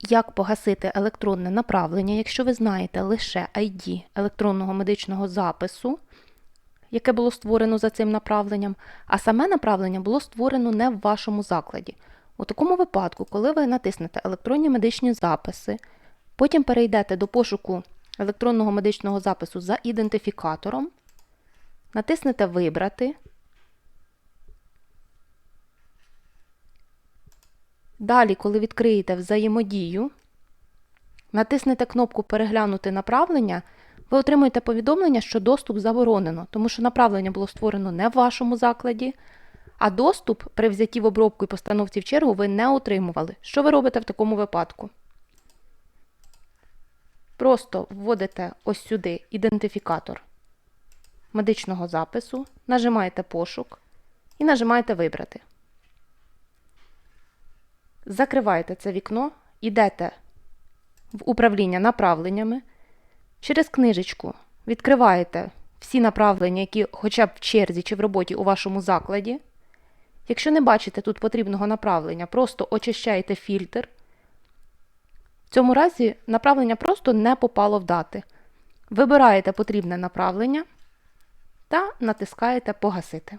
як погасити електронне направлення, якщо ви знаєте лише ID електронного медичного запису, яке було створено за цим направленням, а саме направлення було створено не в вашому закладі. У такому випадку, коли ви натиснете електронні медичні записи, потім перейдете до пошуку електронного медичного запису за ідентифікатором, натиснете Вибрати. Далі, коли відкриєте взаємодію, натиснете кнопку Переглянути направлення, ви отримуєте повідомлення, що доступ заборонено, тому що направлення було створено не в вашому закладі, а доступ при взятті в обробку і постановці в чергу ви не отримували. Що ви робите в такому випадку? Просто вводите ось сюди ідентифікатор медичного запису, нажимаєте пошук і нажимаєте Вибрати. Закриваєте це вікно, йдете в управління направленнями. Через книжечку відкриваєте всі направлення, які хоча б в черзі чи в роботі у вашому закладі. Якщо не бачите тут потрібного направлення, просто очищаєте фільтр. В цьому разі направлення просто не попало в дати. Вибираєте потрібне направлення та натискаєте Погасити.